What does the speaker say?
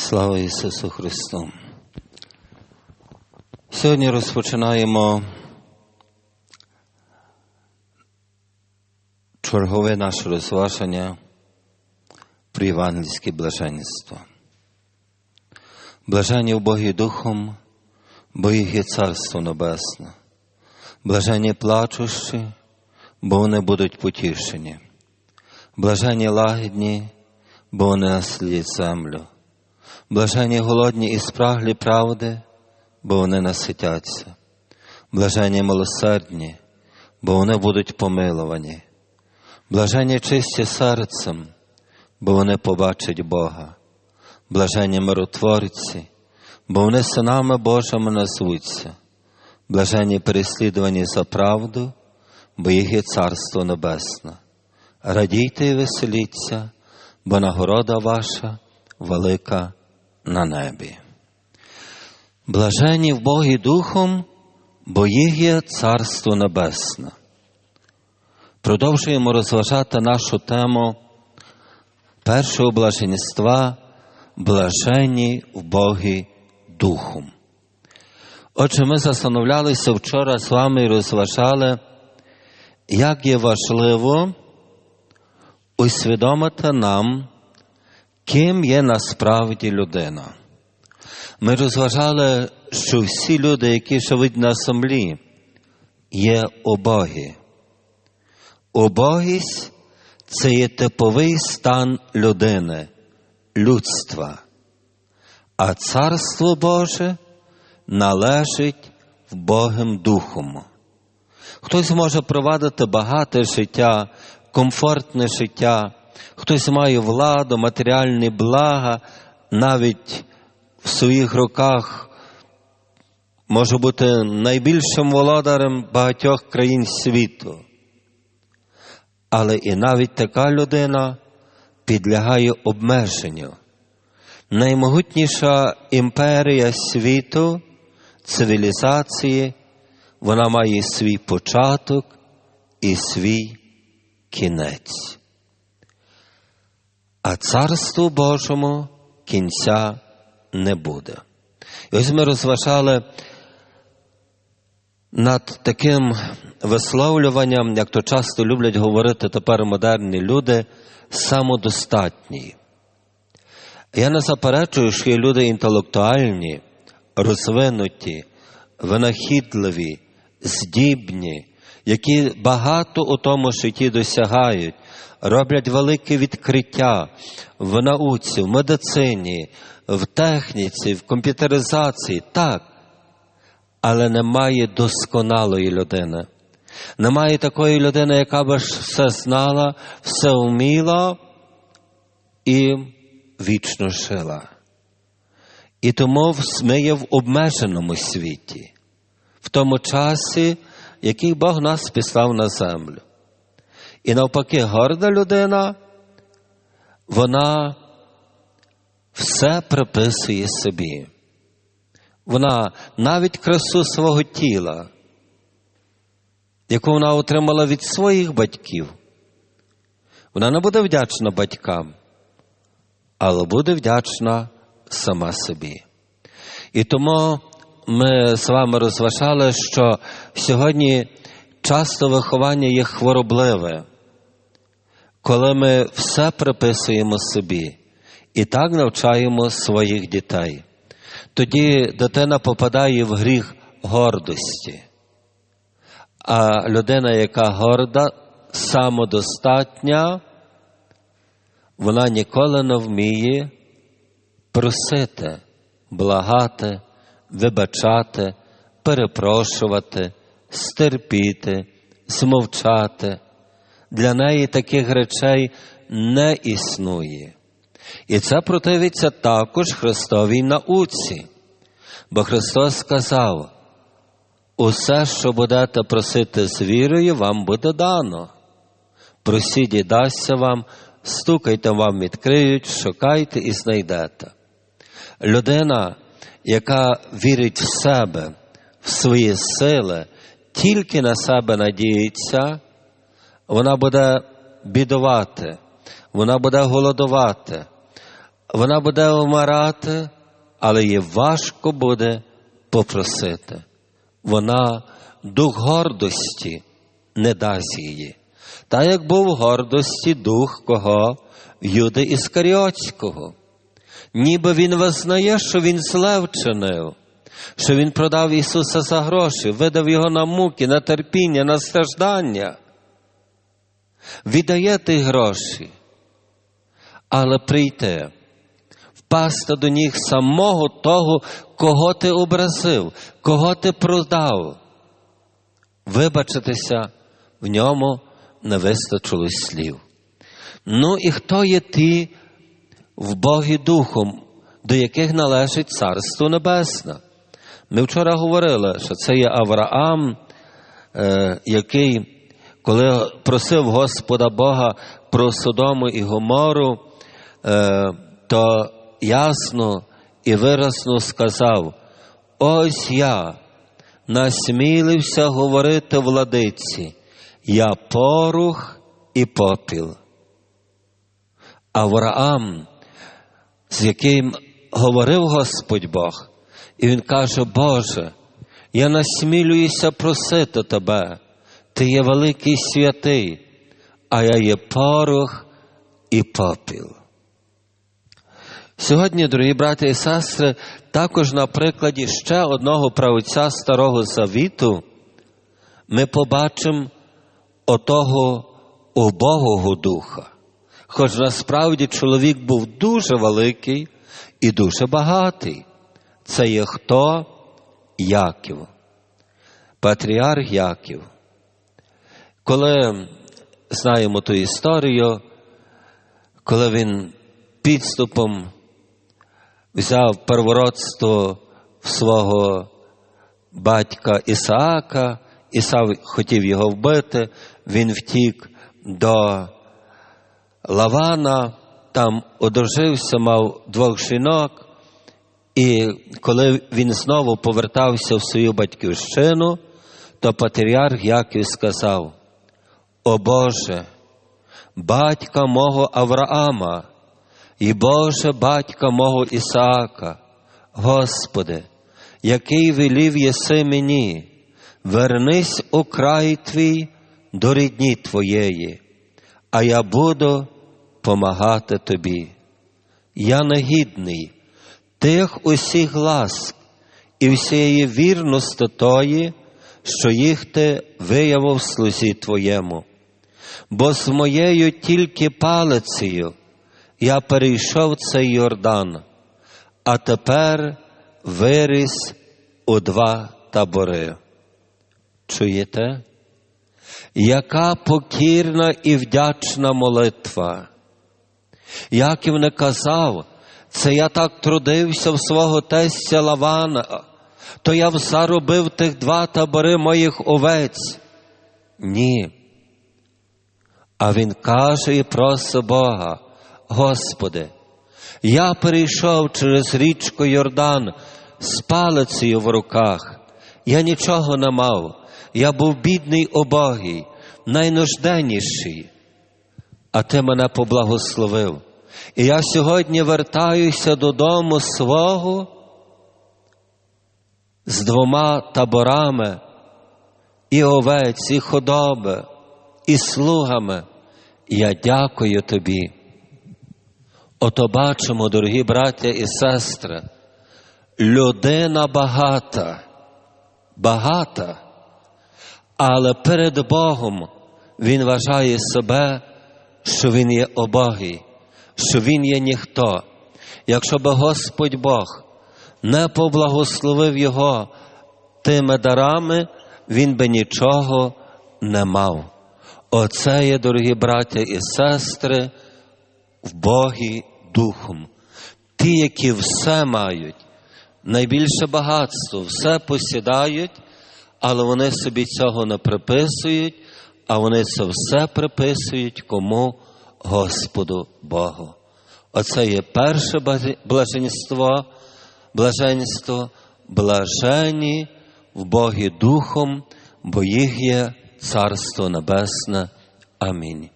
Слава Ісусу Христу! Сьогодні розпочинаємо чергове наше розваження про євангельське блаженство. Блажені в Богі Духом, бо їх є Царство Небесне. Блажені плачущі, бо вони будуть потішені. Блажені лагідні, бо вони наслідять землю. Блажені голодні і спраглі правди, бо вони наситяться. Блажені милосердні, бо вони будуть помилувані. Блажені чисті серцем, бо вони побачать Бога. Блажені миротворці, бо вони синами Божими назвуться. Блажені переслідувані за правду, бо їх є Царство Небесне. Радійте і веселіться, бо нагорода ваша велика на небі. Блажені в Богі Духом, бо їх є Царство Небесне. Продовжуємо розважати нашу тему першого блаженства блажені в Богі Духом. Отже, ми застановлялися вчора з вами і розважали, як є важливо усвідомити нам, ким є насправді людина. Ми розважали, що всі люди, які живуть на землі, є убогі. Убогість це є типовий стан людини, людства, а Царство Боже належить в Богим Духом. Хтось може провадити багате життя, комфортне життя, хтось має владу, матеріальні блага, навіть в своїх руках може бути найбільшим володарем багатьох країн світу. Але і навіть така людина підлягає обмеженню. Наймогутніша імперія світу, цивілізації, вона має свій початок і свій кінець. А царству Божому кінця не буде. І ось ми розважали над таким висловлюванням, як то часто люблять говорити тепер модерні люди, самодостатні. Я не заперечую, що є люди інтелектуальні, розвинуті, винахідливі, здібні, які багато у тому житті досягають, роблять велике відкриття в науці, в медицині, в техніці, в комп'ютеризації, так, але немає досконалої людини. Немає такої людини, яка би все знала, все вміла і вічно жила. І тому ми є в обмеженому світі, в тому часі, який Бог нас післав на землю. І навпаки, горда людина, вона все приписує собі. Вона навіть красу свого тіла, яку вона отримала від своїх батьків, вона не буде вдячна батькам, але буде вдячна сама собі. І тому ми з вами розважали, що сьогодні часто виховання є хворобливе, коли ми все приписуємо собі і так навчаємо своїх дітей. Тоді дитина попадає в гріх гордості. А людина, яка горда, самодостатня, вона ніколи не вміє просити, благати, вибачати, перепрошувати, стерпіти, змовчати. Для неї таких речей не існує. І це противиться також Христовій науці. Бо Христос сказав, усе, що будете просити з вірою, вам буде дано. Просіть і дасться вам, стукайте вам відкриють, шукайте і знайдете. Людина, яка вірить в себе, в свої сили, тільки на себе надіється, вона буде бідувати, вона буде голодувати, вона буде вмирати, але їй важко буде попросити. Вона дух гордості не дасть її. Та як був гордості дух кого? Юди Іскаріотського. Ніби він визнає, що він зле вчинив, що він продав Ісуса за гроші, видав його на муки, на терпіння, на страждання. Віддає ті гроші, але прийти, впасти до ніг самого того, кого ти образив, кого ти продав, вибачитися в ньому не вистачило слів. Ну і хто є ті в Богі Духом, до яких належить Царство Небесне? Ми вчора говорили, що це є Авраам, е, який, коли просив Господа Бога про Содому і Гомору, е, то ясно і виразно сказав: ось я насмілився говорити владиці, я порух і попіл. Авраам, з яким говорив Господь Бог, і він каже, Боже, я насмілююся просити Тебе, Ти є великий святий, а я є порох і попіл. Сьогодні, дорогі брати і сестри, також на прикладі ще одного правця Старого Завіту ми побачимо отого убогого духа. Хоч насправді чоловік був дуже великий і дуже багатий. Це є хто? Яків, патріарх Яків. Коли знаємо ту історію, коли він підступом взяв первородство свого батька Ісаака, Ісав хотів його вбити, він втік до Лавана, там одружився, мав двох жінок, і коли він знову повертався в свою батьківщину, то патріарх Яків сказав: О Боже, батька мого Авраама, і Боже батька мого Ісаака, Господи, який велів єси мені, вернись у край твій до рідні Твоєї, а я буду помагати тобі. Я негідний тих усіх ласк і всієї вірності тої, що їх ти виявив слузі Твоєму, бо з моєю тільки палицею я перейшов цей Йордан, а тепер виріс у два табори. Чуєте? Яка покірна і вдячна молитва. Яків не казав, це я так трудився в свого тестя Лавана, то я заробив тих два табори моїх овець. Ні. А він каже і просить Бога, Господи, я перейшов через річку Йордан з палицею в руках. Я нічого не мав. Я був бідний обогий, найнужденніший, а ти мене поблагословив. І я сьогодні вертаюся додому свого з двома таборами і овець, і худоби, і слугами. Я дякую тобі. Ото бачимо, дорогі браття і сестри, людина багата, багата, але перед Богом він вважає себе, що він є обогий, що він є ніхто. Якщо би Господь Бог не поблагословив його тими дарами, він би нічого не мав. Оце є, дорогі браття і сестри, в Богі Духом. Ті, які все мають, найбільше багатство, все посідають, але вони собі цього не приписують, а вони це все приписують кому Господу Богу. Оце є перше блаженство, блаженство, блажені в Богі Духом, бо їх є Царство Небесне. Амінь.